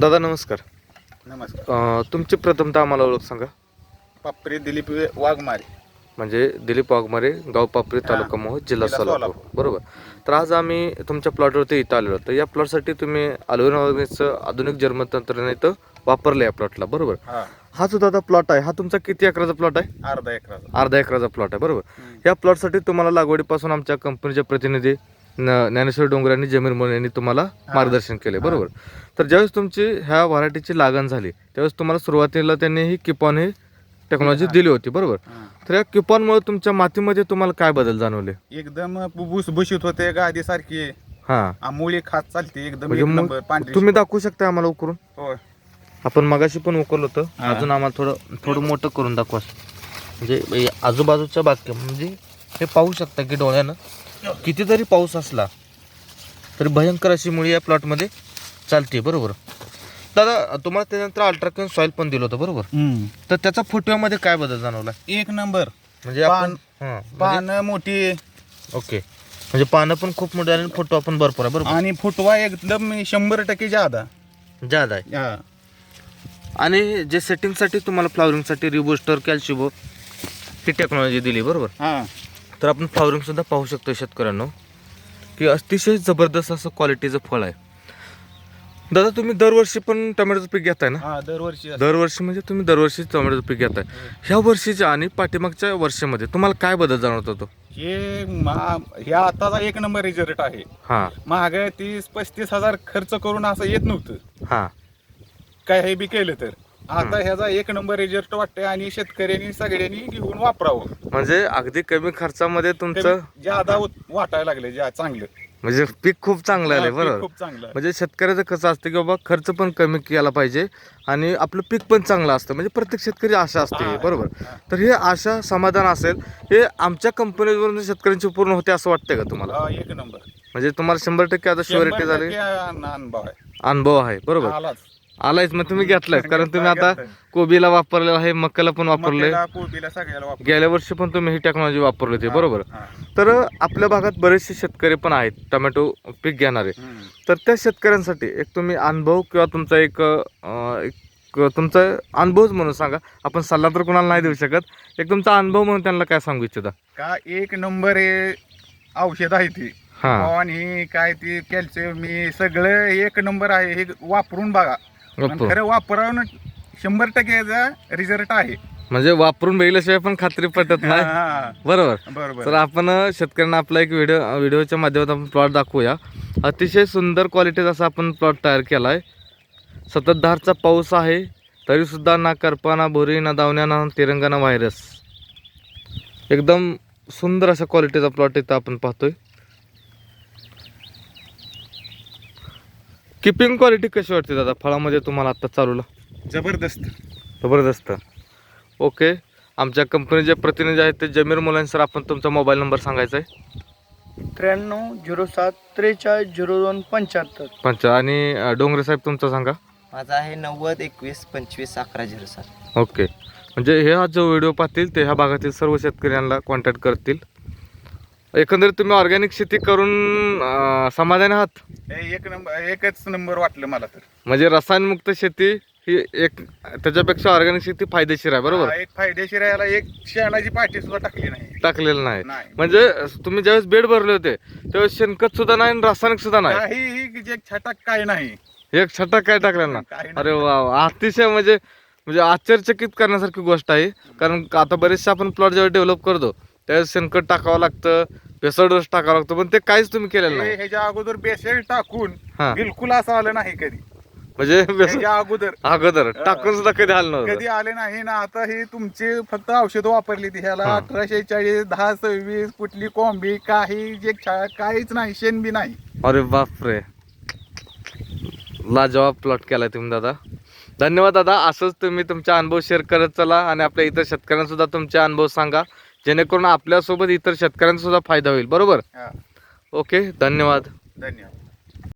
दादा नमस्कार. नमस्कार. अं, तुमची प्रथमतः आम्हाला ओळख सांगा. पापरे दिलीप वाघमारे. म्हणजे दिलीप वाघमारे गाव पापरी. तालुका मोहोळ जिल्हा जिल्हा सोलापूर. सोलापूर. बरोबर. तर आज आम्ही तुमच्या प्लॉटवरती इथं आलेलो तर या प्लॉटसाठी तुम्ही अलोवेराचं आधुनिक जर्मन तंत्रज्ञान इथं वापरलं या प्लॉटला. बरोबर. हा. हा जो दादा प्लॉट आहे हा तुमचा किती एकराचा प्लॉट आहे? अर्धा एकराचा अर्धा एकराचा प्लॉट आहे बरोबर. हम्म. या प्लॉटसाठी तुम्हाला लागवडीपासून आमच्या कंपनीचे प्रतिनिधी न- ज्ञानेश्वर डोंगर आणि जमीर मोरे यांनी तुम्हाला मार्गदर्शन केले बरोबर. तर ज्यावेळेस तुमची ह्या व्हरायटीची लागण झाली त्यावेळेस तुम्हाला सुरुवातीला त्यांनी ही किपॉन ही टेक्नॉलॉजी. दिली होती बरोबर. तर या किपॉनमुळे तुमच्या मातीमध्ये तुम्हाला काय बदल जाणवले? एकदम भुसभुशीत होते गादी सारखी. हा. आमुळी खात चालते एकदम म्हणजे एक मग नंबर पांढरी तुम्ही दाखवू शकता आम्हाला उकरून? होय. आपण मगाशी पण उकरलं होतं. हा. अजून आम्हाला थोडं थोडं मोठं करून दाखवा. म्हणजे हे आजूबाजूच्या बाग म्हणजे हे पाहू शकता की डोळ्यानं किती जरी पाऊस असला तरी भयंकर अशी मुळी या प्लॉटमध्ये चालते बरोबर? दादा तुम्हाला त्यानंतर अल्ट्राकन सॉईल पण दिलं होतं बरोबर? तर त्याचा फुटव्यामध्ये काय बदल जाणवला? एक नंबर. म्हणजे आपण हां म्हणजे- पानं मोठी. ओके. म्हणजे पानं पण खूप मोठी आणि फुटवा पण भरपूर आहे बरोबर? आणि फुटवा एकदम शंभर टक्के जादा. जादा आहे. हा. आणि जे सेटिंगसाठी तुम्हाला फ्लावरिंगसाठी रिबोस्टर कॅल्शिबो ही टेक्नॉलॉजी दिली बरोबर? हा. तर आपण फ्लावरिंग सुद्धा पाहू शकतो शेतकऱ्यांनो की अतिशय जबरदस्त असं क्वालिटीचं फळ आहे. दादा तुम्ही दरवर्षी पण टोमॅटोचं पीक घेताय ना? हा दरवर्षी असं. दरवर्षी म्हणजे तुम्ही दरवर्षी टोमॅटोचं पीक घेताय. ह्या वर्षीच्या आणि पाठीमागच्या वर्षामध्ये तुम्हाला काय बदल जाणवत होतो हे मा- हे आताचा एक नंबर रिझल्ट आहे. हां. महाग तीस पस्तीस हजार खर्च करून असं येत नव्हतं. हां. काय हे बी केलं तर. आता ह्याचा एक नंबर रिझल्ट वाटतंय आणि शेतकऱ्यांनी सगळ्यांनी घेऊन वापरावं. म्हणजे अगदी कमी खर्चामध्ये तुमचं ज्यादा वाटायला लागले ज्या चांगलं. म्हणजे पीक खूप चांगलं आलंय बरोबर. खूप चांगलं. म्हणजे शेतकऱ्याचं कसं असतं की बाबा खर्च पण कमी केला पाहिजे आणि आपलं पीक पण चांगलं असतं. म्हणजे प्रत्येक शेतकरी आशा असते बरोबर. तर हे आशा समाधान असेल हे आमच्या कंपनीवरून शेतकऱ्यांची पूर्ण होते असं वाटतंय का तुम्हाला? एक नंबर. म्हणजे तुम्हाला शंभर टक्के आता शुअरिटी झाली. अनुभव आहे. अनुभव आहे बरोबर. आलायच मग तुम्ही घेतलाय कारण तुम्ही आता. कोबीला वापरलेलं आहे मक्याला पण वापरलंय मक्याला, कोबीला सगळ्याला वापर गेल्या वर्षी पण तुम्ही ही टेक्नॉलॉजी वापरली होती बरोबर. तर आपल्या भागात बरेचसे शेतकरी पण आहेत टोमॅटो पीक घेणारे. तर त्या शेतकऱ्यांसाठी एक तुम्ही अनुभव किंवा तुमचा एक तुमचा अनुभवच म्हणून सांगा. आपण सल्ला तर कोणाला नाही देऊ शकत. एक तुमचा अनुभव म्हणून त्यांना काय सांगू इच्छिता? का एक नंबर हे औषध आहे ती. हां. आणि काय ती कॅल्शियम मी सगळं एक नंबर आहे हे वापरून बघा. खरं वापरावं शंभर टक्के याचा रिझल्ट आहे. म्हणजे वापरून बघितल्याशिवाय पण खात्री पटत नाही. हा, बरोबर. तर आपण शेतकऱ्यांना आपला एक व्हिडिओ व्हिडिओच्या माध्यमातून आपण प्लॉट दाखवूया. अतिशय सुंदर क्वालिटीचा असा आपण प्लॉट तयार केला आहे सततधारचा पाऊस आहे तरीसुद्धा ना करपा ना भुरी ना दावण्या ना तिरंगा ना व्हायरस एकदम सुंदर अशा क्वालिटीचा प्लॉट इथं आपण पाहतोय. किपिंग क्वालिटी कशी वाटते दादा? फळामध्ये तुम्हाला आत्ता चालूला? जबरदस्त. जबरदस्त. ओके आमच्या कंपनीचे प्रतिनिधी आहेत ते जमीर मुलांनी सर आपण तुमचा मोबाईल नंबर सांगायचा आहे त्र्याण्णव झिरो सात त्रेचाळीस झिरो दोन पंच्याहत्तर. पंच आणि अ, डोंगरे साहेब तुमचा सांगा. माझा आहे नव्वद एकवीस पंचवीस अकरा झिरो सात. ओके म्हणजे हे हा जो व्हिडिओ पाहतील ते ह्या भागातील सर्व शेतकऱ्यांना कॉन्टॅक्ट करतील. एकंदरीत तुम्ही ऑर्गॅनिक शेती करून अ, समाधानी आहात? हे एक नंबर एकच नंबर वाटलं मला तर. म्हणजे रसायनमुक्त शेती ही एक त्याच्यापेक्षा ऑर्गॅनिक शेती फायदेशीर आहे बरोबर? हा, एक फायदेशीर आहे याला एक शेणाची पाठी सुद्धा टाकली नाही. टाकलेलं नाही. नाही. म्हणजे तुम्ही ज्यावेळेस बेड भरले होते त्यावेळेस शेणखत सुद्धा नाही आणि रासायनिक सुद्धा नाही. काही एक छटाक काय नाही. एक छटाक काय टाकलं ना काही अरे वा वा. अतिशय म्हणजे म्हणजे आश्चर्यचकित करण्यासारखी गोष्ट आहे कारण आता बरेचसे आपण प्लॉट जेव्हा डेव्हलप करतो त्यावेळेस शेणखत टाकावं लागतं बेसळ डोस टाकावं लागतं पण ते काहीच तुम्ही केलेलं नाही. ह्याच्या अगोदर बेसेल टाकून हा. बिलकुल असं आलं नाही कधी. म्हणजे ह्याच्या अगोदर. अगोदर. टाकून सुद्धा कधी आलं नव्हतं. कधी आले नाही ना आता हे तुमचे फक्त औषध वापरली ती. ह्याला हा. अठराशे चाळीस दहा सव्वीस कुठली कॉम्बी काही जे छा- काहीच नाही शेण बी नाही. अरे बापरे. लाजवाब प्लॉट केलाय तुम्ही दादा. धन्यवाद दादा. असंच तुम्ही तुमचा अनुभव शेअर करत चला आणि आपल्या इतर शेतकऱ्यांना सुद्धा तुमचे अनुभव सांगा. जेणेकरून आपल्यासोबत इतर शेतकऱ्यांचा सुद्धा फायदा होईल. बरोबर? हा. ओके धन्यवाद. धन्यवाद.